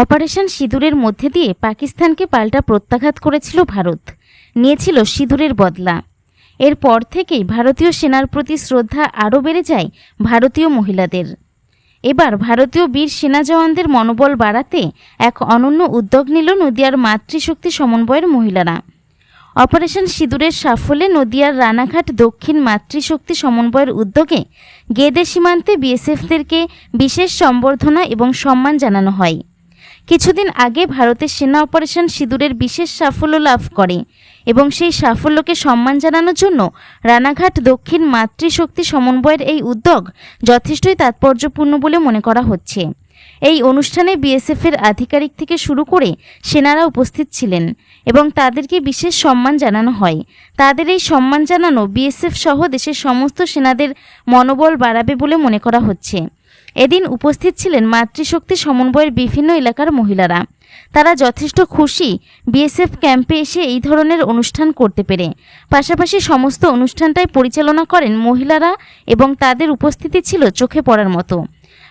Operation সিঁদুরের মধ্যে দিয়ে পাকিস্তানকে পাল্টা প্রত্যাঘাত করেছিল ভারত। নিয়েছিল সিঁদুরের বদলা। এরপর থেকেই ভারতীয় সেনার প্রতি শ্রদ্ধা আরও বেড়ে যায় ভারতীয় মহিলাদের। এবার ভারতীয় বীর সেনা জওয়ানদের মনোবল বাড়াতে এক অনন্য উদ্যোগ নিল নদিয়ার মাতৃশক্তি সমন্বয়ের মহিলারা। অপারেশন সিঁদুরের সাফল্যে নদিয়ার রানাঘাট দক্ষিণ মাতৃশক্তি সমন্বয়ের উদ্যোগে গেদে সীমান্তে বিএসএফদেরকে বিশেষ সম্বর্ধনা এবং সম্মান জানানো হয়। কিছুদিন আগে ভারতের সেনা অপারেশন সিঁদুরের বিশেষ সাফল্য লাভ করে এবং সেই সাফল্যকে সম্মান জানানোর জন্য রানাঘাট দক্ষিণ মাতৃশক্তি সমন্বয়ের এই উদ্যোগ যথেষ্টই তাৎপর্যপূর্ণ বলে মনে করা হচ্ছে। এই অনুষ্ঠানে বিএসএফের আধিকারিক থেকে শুরু করে সেনারা উপস্থিত ছিলেন এবং তাদেরকে বিশেষ সম্মান জানানো হয়। তাদের এই সম্মান জানানো বিএসএফ সহ দেশের সমস্ত সেনাদের মনোবল বাড়াবে বলে মনে করা হচ্ছে। এদিন উপস্থিত ছিলেন মাতৃশক্তি সমন্বয়ের বিভিন্ন এলাকার মহিলারা। তারা যথেষ্ট খুশি বিএসএফ ক্যাম্পে এসে এই ধরনের অনুষ্ঠান করতে পেরে। পাশাপাশি সমস্ত অনুষ্ঠানটাই পরিচালনা করেন মহিলারা এবং তাদের উপস্থিতি ছিল চোখে পড়ার মতো।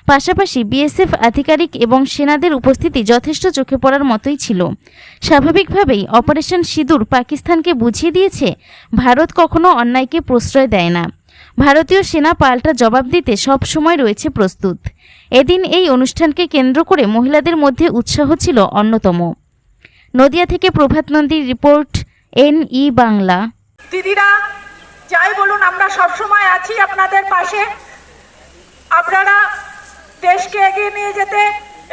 পাশাপাশি বিএসএফ আধিকারিক এবং সেনাদের উপস্থিতি যথেষ্ট চোখে পড়ার মতোই ছিল। স্বাভাবিকভাবেই অপারেশন সিঁদুর পাকিস্তানকে বুঝিয়ে দিয়েছে, ভারত কখনো অন্যায়কে প্রশ্রয় দেয় না। ভারতীয় সেনা পাল্টা জবাব দিতে সব সময় রয়েছে প্রস্তুত। এদিন এই অনুষ্ঠানকে কেন্দ্র করে মহিলাদের মধ্যে উৎসাহ ছিল অন্যতম। নদিয়া থেকে প্রভাত নন্দীর রিপোর্ট এন ই বাংলা। দিদিরা, যাই বলুন, আমরা সব সময় আছি আপনাদের পাশে। আপনারা দেশকে এগিয়ে নিয়ে যেতে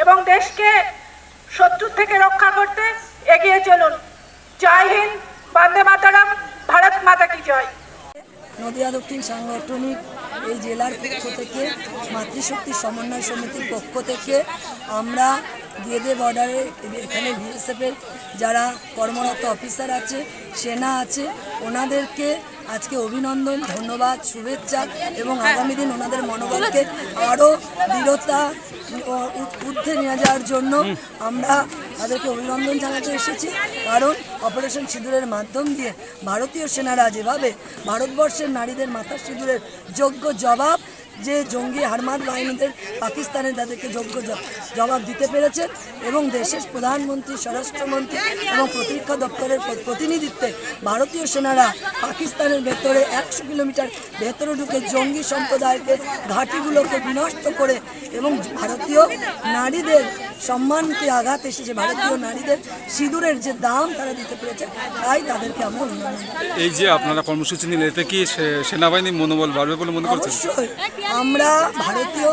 এবং দেশকে শত্রুর থেকে রক্ষা করতে এগিয়ে চলুন। জয় হিন্দ, বন্দে মাতারাম, ভারত মাতা কি জয়। নদিয়া দক্ষিণ সাংগঠনিক এই জেলার পক্ষ থেকে, মাতৃশক্তি সমন্বয় সমিতির পক্ষ থেকে আমরা গেদে বর্ডারে এখানে বিএসএফের যারা কর্মরত অফিসার আছে, সেনা আছে, ওনাদেরকে আজকে অভিনন্দন, ধন্যবাদ, শুভেচ্ছা এবং আগামী দিন ওনাদের মনোবলকে আরও দৃঢ়তা ঊর্ধ্বে নিয়ে যাওয়ার জন্য আমরা তাদেরকে অভিনন্দন জানাতে এসেছি। কারণ অপারেশন সিঁদুরের মাধ্যম দিয়ে ভারতীয় সেনারা যেভাবে ভারতবর্ষের নারীদের মাথা সিঁদুরের যোগ্য জবাব যে জঙ্গি হারমাদ বাহিনীদের পাকিস্তানে তাদেরকে যোগ্য জবাব দিতে পেরেছেন এবং দেশের প্রধানমন্ত্রী, স্বরাষ্ট্রমন্ত্রী এবং প্রতিরক্ষা দপ্তরের প্রতিনিধিত্বে ভারতীয় সেনারা পাকিস্তানের ভেতরে একশো কিলোমিটার ভেতরে ঢুকে জঙ্গি সম্প্রদায়কে ঘাঁটিগুলোকে বিনষ্ট করে এবং ভারতীয় নারীদের সম্মানকে আঘাত এসেছে? ভারতীয় নারীদের সিঁদুরের যে দাম তারা দিতে পেরেছে তাই তাদেরকে আমরা এই যে আপনারা কর্মসূচি নিলে এতে কি সেনাবাহিনীর মনোবল বাড়বে বলে মনে করছেন? অবশ্যই। আমরা ভারতীয়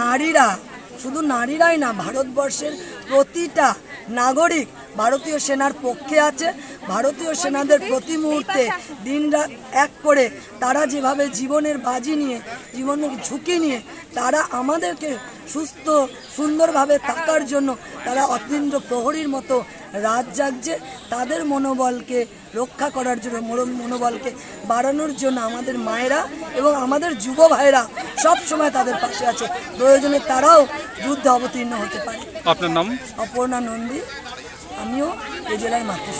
নারীরা শুধু নারীরাই না ভারতবর্ষের প্রতিটা নাগরিক ভারতীয় সেনার পক্ষে আছে। ভারতীয় সেনাদের প্রতি মুহূর্তে দিনরাত এক করে তারা যেভাবে জীবনের বাজি নিয়ে জীবনের ঝুঁকি নিয়ে তারা আমাদেরকে সুস্থ সুন্দরভাবে থাকার জন্য তারা অতীন্দ্র প্রহরীর মতো রাত জাগছে। তাদের মনোবলকে রক্ষা করার জন্য মনো- মনোবলকে বাড়ানোর জন্য আমাদের মায়েরা এবং আমাদের যুব ভাইরা সব সময় তাদের পাশে আছে। প্রয়োজনে তারাও যুদ্ধে অবতীর্ণ হতে পারে। আপনার নাম? অপর্ণা নন্দী। আমিও এই জেলার মাতৃ।